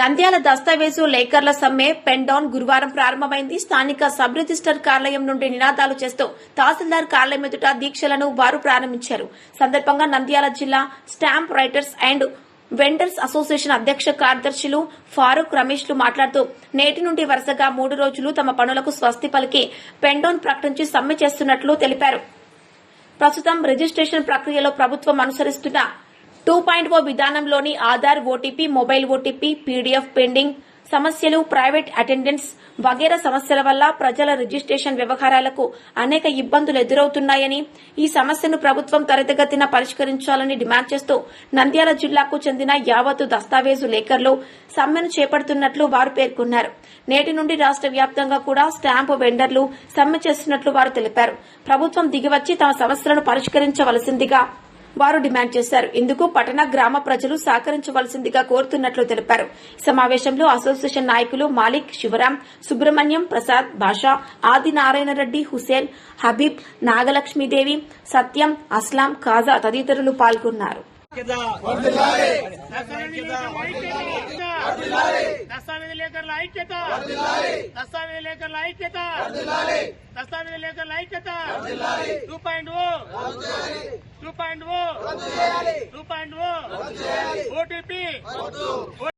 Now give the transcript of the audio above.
నంద్యాల దస్తావేజు లేకర్ల సమ్మె పెండౌన్ గురువారం ప్రారంభమైంది. స్థానిక సబ్ రిజిస్టర్ కార్యాలయం నుండి నినాదాలు చేస్తూ తహసీల్దార్ కార్యాలయం ఎదుట దీక్షలను వారు ప్రారంభించారు. సందర్భంగా నంద్యాల జిల్లా stamp writers and vendors association అధ్యక్ష కార్యదర్శులు ఫారూక్ రమేష్లు మాట్లాడుతూ నేటి నుండి వరుసగా మూడు రోజులు తమ పనులకు స్వస్తి పలికి పెండోన్ ప్రకటించి సమ్మె చేస్తున్నట్లు తెలిపారు. ప్రస్తుతం రిజిస్ట్రేషన్ ప్రక్రియలో ప్రభుత్వం అనుసరిస్తున్న two point O విధానంలోని Aadhaar OTP mobile OTP PDF pending సమస్యలు ప్రైవేట్ అటెండెన్స్ వగేరా సమస్యల వల్ల ప్రజల రిజిస్ట్రేషన్ వ్యవహారాలకు అనేక ఇబ్బందులు ఎదురవుతున్నాయని ఈ సమస్యను ప్రభుత్వం త్వరితగతిన పరిష్కరించాలని డిమాండ్ చేస్తూ నంద్యాల జిల్లాకు చెందిన యావత్తు దస్తావేజు లేఖర్లు సమ్మెను చేపడుతున్నట్లు వారు పేర్కొన్నారు. నేటి నుండి రాష్ట్ర వ్యాప్తంగా కూడా స్టాంపు వెండర్లు సమ్మె చేస్తున్నట్లు వారు తెలిపారు. ప్రభుత్వం దిగివచ్చి తమ సమస్యలను పరిష్కరించవలసిందిగా వారు డిమాండ్ చేశారు. ఇందుకు పట్టణ గ్రామ ప్రజలు సహకరించవలసిందిగా కోరుతున్నట్లు తెలిపారు. ఈ సమావేశంలో అసోసియేషన్ నాయకులు మాలిక్ శివరాం సుబ్రహ్మణ్యం ప్రసాద్ భాషా ఆది నారాయణ రెడ్డి హుసేన్ హబీబ్ నాగలక్ష్మీదేవి సత్యం అస్లాం ఖాజా తదితరులు పాల్గొన్నారు. దస్తావేజ్ ఐక్యత. దస్తావేజ్ ఐక్యత. దస్తావేజ్ ఐక్యత. Two point O. Two point O two point O OTP